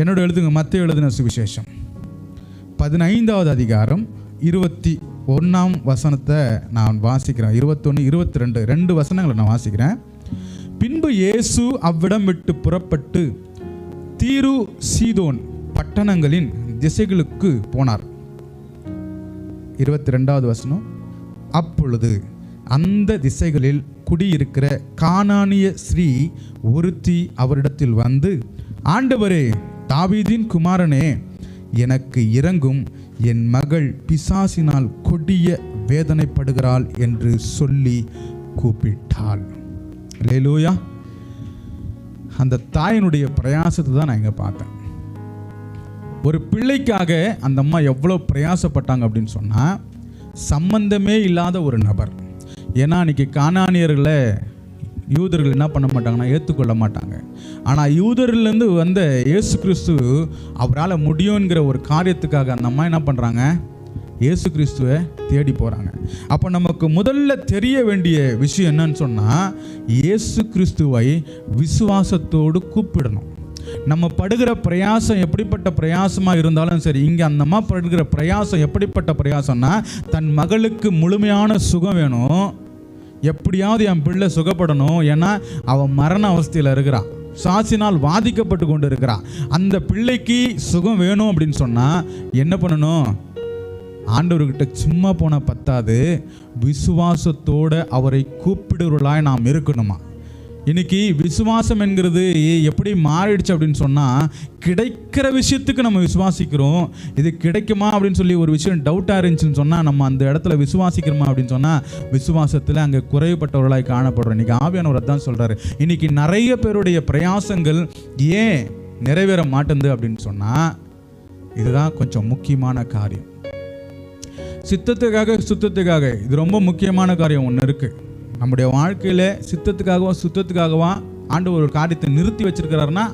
என்னோட எழுதுங்க மத்திய எழுதின சுவிசேஷம். பதினைந்தாவது அதிகாரம் இருபத்தி ஒன்றாம் வசனத்தை நான் வாசிக்கிறேன். இருபத்தொன்று இருபத்தி ரெண்டு ரெண்டு வசனங்களை நான் வாசிக்கிறேன். பின்பு இயேசு அவ்விடம் விட்டு புறப்பட்டு தீரு சீதோன் பட்டணங்களின் திசைகளுக்கு போனார். இருபத்தி ரெண்டாவது வசனம் அப்பொழுது அந்த திசைகளில் குடியிருக்கிற கானானிய ஸ்ரீ ஒருத்தி அவரிடத்தில் வந்து ஆண்டவரே தாவீதின் குமாரனே எனக்கு இறங்கும் என் மகள் பிசாசினால் கொடிய வேதனைப்படுகிறாள் என்று சொல்லி கூப்பிட்டாள். லேலூயா அந்த தாயினுடைய பிரயாசத்தை தான் நான் இங்கே பார்த்தேன். ஒரு பிள்ளைக்காக அந்த அம்மா எவ்வளோ பிரயாசப்பட்டாங்க அப்படின்னு சொன்னால் சம்பந்தமே இல்லாத ஒரு நபர். ஏன்னா அன்றைக்கி காணானியர்களை யூதர்கள் என்ன பண்ண மாட்டாங்கன்னா ஏற்றுக்கொள்ள மாட்டாங்க. ஆனால் யூதர்லேருந்து வந்த இயேசு கிறிஸ்து அவரால் முடியுங்கிற ஒரு காரியத்துக்காக அந்த அம்மா என்ன பண்ணுறாங்க இயேசு கிறிஸ்துவை தேடி போகிறாங்க அப்போ நமக்கு முதல்ல தெரிய வேண்டிய விஷயம் என்னன்னு சொன்னால் இயேசு கிறிஸ்துவை விசுவாசத்தோடு கூப்பிடணும். நம்ம படுகிற பிரயாசம் எப்படிப்பட்ட பிரயாசமாக இருந்தாலும் சரி இங்கே அந்த அம்மா படுகிற பிரயாசம் எப்படிப்பட்ட பிரயாசம்னா தன் மகளுக்கு முழுமையான சுகம் வேணும் எப்படியாவது என் பிள்ளை சுகப்படணும். ஏன்னா அவன் மரண அவஸ்தையில் இருக்கிறான் சாசினால் வாதிக்கப்பட்டு கொண்டு இருக்கிறான் அந்த பிள்ளைக்கு சுகம் வேணும் அப்படின்னு சொன்னால் என்ன பண்ணணும்? ஆண்டவர்கிட்ட சும்மா போன பத்தாது. விசுவாசத்தோட அவரை கூப்பிடுவர்களாய் நாம் இருக்கணுமா? இன்னைக்கு விசுவாசம் என்கிறது எப்படி மாறிடுச்சு அப்படின்னு சொன்னால் கிடைக்கிற விஷயத்துக்கு நம்ம விசுவாசிக்கிறோம். இது கிடைக்குமா அப்படின்னு சொல்லி ஒரு விஷயம் டவுட்டாக இருந்துச்சுன்னு சொன்னால் நம்ம அந்த இடத்துல விசுவாசிக்கிறோமா அப்படின்னு சொன்னால் விசுவாசத்தில் அங்கே குறைவுபட்டவர்களாய் காணப்படுறோம். இன்னைக்கு ஆவியானவர் தான் சொல்கிறாரு இன்னைக்கு நிறைய பேருடைய பிரயாசங்கள் ஏன் நிறைவேற மாட்டேங்குது அப்படின்னு சொன்னால் இதுதான் கொஞ்சம் முக்கியமான காரியம். சித்தத்துக்காக சுத்தத்துக்காக இது ரொம்ப முக்கியமான காரியம் ஒன்று இருக்குது நம்முடைய வாழ்க்கையில் சித்தத்துக்காகவும் சுத்தத்துக்காகவும் ஆண்டு ஒரு காரியத்தை நிறுத்தி வச்சிருக்கிறாருன்னா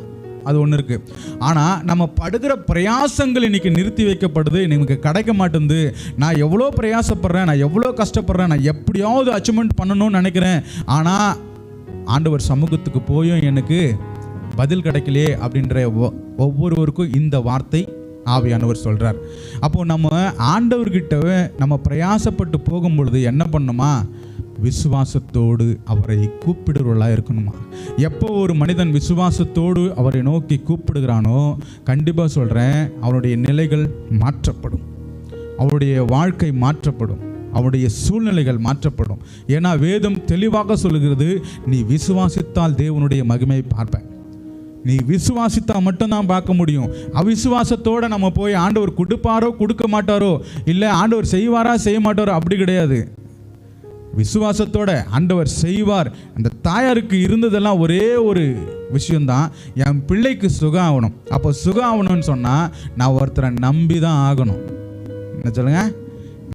அது ஒன்று இருக்குது ஆனால் நம்ம படுகிற பிரயாசங்கள் இன்னைக்கு நிறுத்தி வைக்கப்படுது. எனக்கு கிடைக்க மாட்டேங்குது நான் எவ்வளோ பிரயாசப்படுறேன் நான் எவ்வளோ கஷ்டப்படுறேன் நான் எப்படியாவது அச்சீவ்மெண்ட் பண்ணணும்னு நினைக்கிறேன். ஆனால் ஆண்டவர் சமூகத்துக்கு போயும் எனக்கு பதில் கிடைக்கலையே அப்படின்ற ஒ- ஒவ்வொருவருக்கும் இந்த வார்த்தை ஆவியானவர் சொல்கிறார் அப்போது நம்ம ஆண்டவர்கிட்ட நம்ம பிரயாசப்பட்டு போகும் பொழுது என்ன பண்ணுமா? விசுவாசத்தோடு அவரை கூப்பிடுறவர்களாக இருக்கணுமா? எப்போ ஒரு மனிதன் விசுவாசத்தோடு அவரை நோக்கி கூப்பிடுகிறானோ கண்டிப்பாக சொல்கிறேன் அவனுடைய நிலைகள் மாற்றப்படும். அவருடைய வாழ்க்கை மாற்றப்படும். அவருடைய சூழ்நிலைகள் மாற்றப்படும். ஏன்னா வேதம் தெளிவாக சொல்லுகிறது நீ விசுவாசித்தால் தேவனுடைய மகிமையை பார்ப்பேன். நீ விசுவாசித்தா மட்டும்தான் பார்க்க முடியும். அவிசுவாசத்தோடு நம்ம போய் ஆண்டவர் கொடுப்பாரோ கொடுக்க மாட்டாரோ இல்லை ஆண்டவர் செய்வாரா செய்ய மாட்டாரோ அப்படி கிடையாது. விசுவாசத்தோட ஆண்டவர் செய்வார். அந்த தாயாருக்கு இருந்ததெல்லாம் ஒரே ஒரு விஷயந்தான் என் பிள்ளைக்கு சுகம் ஆகணும் அப்போ சுகம் ஆகணும்னு சொன்னால் நான் ஒருத்தரை நம்பி தான் ஆகணும். என்ன சொல்லுங்க?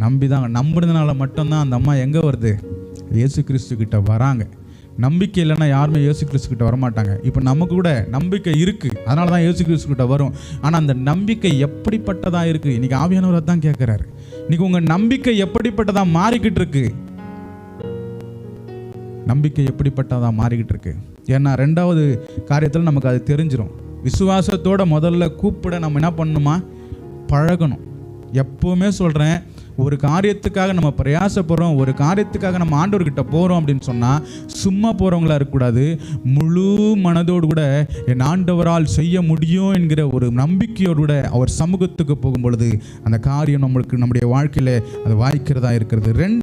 நம்பி தான் நம்புனதுனால மட்டும்தான் அந்த அம்மா எங்கே வருது? இயேசு கிறிஸ்து கிட்ட வராங்க. நம்பிக்கை இல்லைன்னா யாருமே இயேசு கிறிஸ்து கிட்ட வரமாட்டாங்க. இப்போ நமக்கு கூட நம்பிக்கை இருக்குது அதனால தான் இயேசு கிறிஸ்து கிட்ட வரும். ஆனால் அந்த நம்பிக்கை எப்படிப்பட்டதாக இருக்குது இன்றைக்கி ஆவியானவர் தான் கேட்குறாரு இன்றைக்கி உங்கள் நம்பிக்கை எப்படிப்பட்டதாக மாறிக்கிட்டு இருக்குது நம்பிக்கை எப்படிப்பட்டதாக மாறிக்கிட்டு இருக்கு ஏன்னா ரெண்டாவது காரியத்தில் நமக்கு அது தெரிஞ்சிடும் விசுவாசத்தோட முதல்ல கூப்பிட நம்ம என்ன பண்ணணுமா பழகணும். எப்போவுமே சொல்கிறேன் ஒரு காரியத்துக்காக நம்ம பிரயாசப்படுறோம் ஒரு காரியத்துக்காக நம்ம ஆண்டவர்கிட்ட போகிறோம் அப்படின்னு சொன்னால் சும்மா போகிறவங்களா இருக்கக்கூடாது. முழு மனதோடு கூட என் ஆண்டவரால் செய்ய முடியும் என்கிற ஒரு நம்பிக்கையோடு கூட அவர் சமூகத்துக்கு போகும் பொழுது அந்த காரியம் நம்மளுக்கு நம்முடைய வாழ்க்கையில் அது வாய்க்கிறதா இருக்கிறது. ரெண்டு